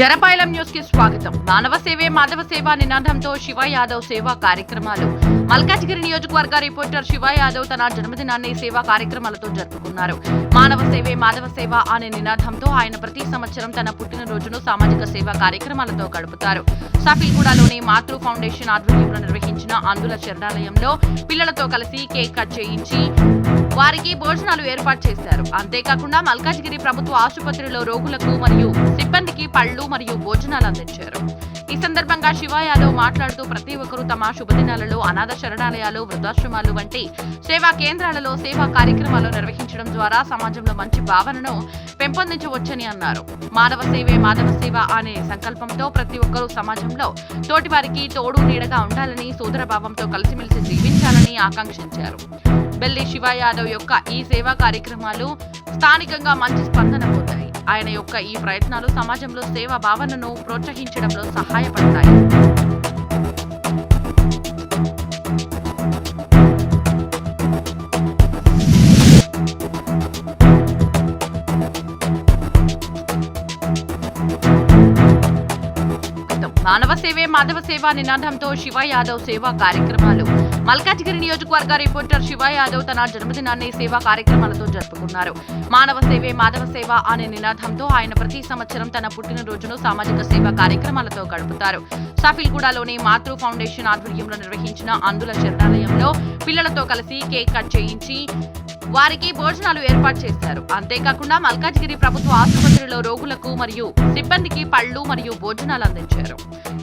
జరపాయలం న్యూస్కి స్వాగతం. మానవ సేవే మాధవ సేవ నినాదంతో శివ యాదవ్ సేవా కార్యక్రమాలు. మల్కాజ్గిరి నియోజకవర్గ రిపోర్టర్ శివ యాదవ్ తన జన్మదినాన్ని సేవా కార్యక్రమాలతో జరుపుకున్నారు. మానవ సేవే మాధవ సేవ అనే నినాదంతో ఆయన ప్రతి సంవత్సరం తన పుట్టినరోజును సామాజిక సేవా కార్యక్రమాలతో గడుపుతారు. సఫీల్గూడలోని మాతృ ఫౌండేషన్ ఆధ్వర్యంలో నిర్వహించిన అందుల శరణాలయంలో పిల్లలతో కలిసి కేక్ కట్ చేయించి వారికి భోజనాలు ఏర్పాటు చేశారు. అంతేకాకుండా మల్కాజ్గిరి ప్రభుత్వ ఆసుపత్రిలో రోగులకు మరియు సిబ్బందికి పళ్ళు మరియు భోజనాలు అందించారు. ఈ సందర్భంగా శివ యాదవ్ మాట్లాడుతూ ప్రతి ఒక్కరూ తమ శుభదినాలలో అనాథ శరణాలయాలు వృద్ధాశ్రమాలు వంటి సేవా కేంద్రాలలో సేవా కార్యక్రమాలు నిర్వహించడం ద్వారా సమాజంలో మంచి భావనను పెంపొందించవచ్చని అన్నారు. మానవ సేవే మాధవ సేవ అనే సంకల్పంతో ప్రతి ఒక్కరూ సమాజంలో తోటివారికి తోడు నీడగా ఉండాలని సోదరభావంతో కలిసిమెలిసి జీవించాలని ఆకాంక్షించారు. బెల్లి శివ యాదవ్ యొక్క ఈ సేవా కార్యక్రమాలు స్థానికంగా మంచి స్పందన పొందాయి. ఆయన యొక్క ఈ ప్రయత్నాలు సమాజంలో సేవా భావనను ప్రోత్సహించడంలో సహాయపడతాయి. మానవ సేవే మాధవ సేవ నినాదంతో శివ యాదవ్ సేవా కార్యక్రమాలు మల్కాజ్గిరి నియోజకవర్గ రిపోర్టర్ శివ యాదవ్ తన జన్మదినాన్ని సేవా కార్యక్రమాలతో జరుపుకున్నారు. మానవ సేవే మాధవ సేవ అనే నినాదంతో ఆయన ప్రతి సంవత్సరం తన పుట్టినరోజును సామాజిక సేవా కార్యక్రమాలతో గడుపుతారు. సఫిల్గూడలోని మాతృ ఫౌండేషన్ ఆధ్వర్యంలో నిర్వహించిన అందుల శరణాలయంలో పిల్లలతో కలిసి కేక్ కట్ చేయించి వారికి భోజనాలు ఏర్పాటు చేశారు. అంతేకాకుండా మల్కాజ్గిరి ప్రభుత్వ ఆసుపత్రిలో రోగులకు మరియు సిబ్బందికి పళ్ళు మరియు భోజనాలు అందించారు.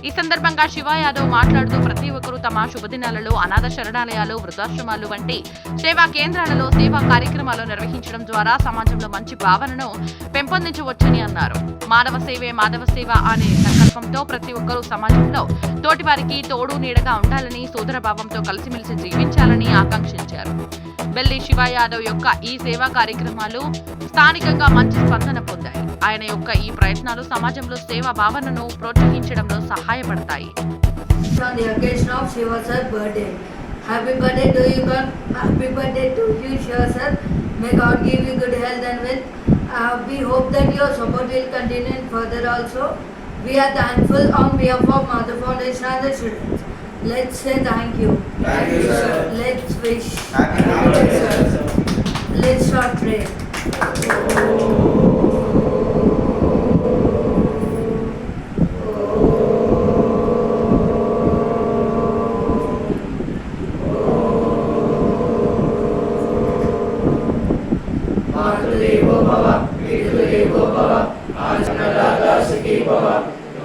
ఈ సందర్భంగా శివ యాదవ్ మాట్లాడుతూ ప్రతి ఒక్కరూ తమ శుభదినాలలో అనాథ శరణాలయాలు వృద్ధాశ్రమాలు వంటి సేవా కేంద్రాలలో సేవా కార్యక్రమాలు నిర్వహించడం ద్వారా సమాజంలో మంచి భావనను పెంపొందించవచ్చని అన్నారు. మానవ సేవే మాధవ సేవ అనే సంకల్పంతో ప్రతి ఒక్కరూ సమాజంలో తోటివారికి తోడు నీడగా ఉండాలని సోదరభావంతో కలిసిమెలిసి జీవించాలని ఆకాంక్షించారు. బెల్లి శివ యాదవ్ యొక్క ఈ సేవా కార్యక్రమాలు స్థానికంగా మంచి స్పందన పొందాయి. ఆయన యొక్క ఈ ప్రయత్నాలు సమాజంలో సేవా భావనను ప్రోత్సహించడంలో సహాయపడతాయి. Let's say thank you. Thank you, sir. Let's wish. Happy holidays, sir. pray. Bhava, Vidhu Devo Bhava, Anjanada Dasaki Bhava,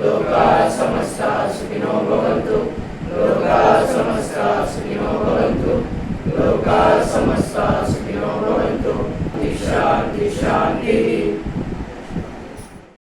Loka Samasa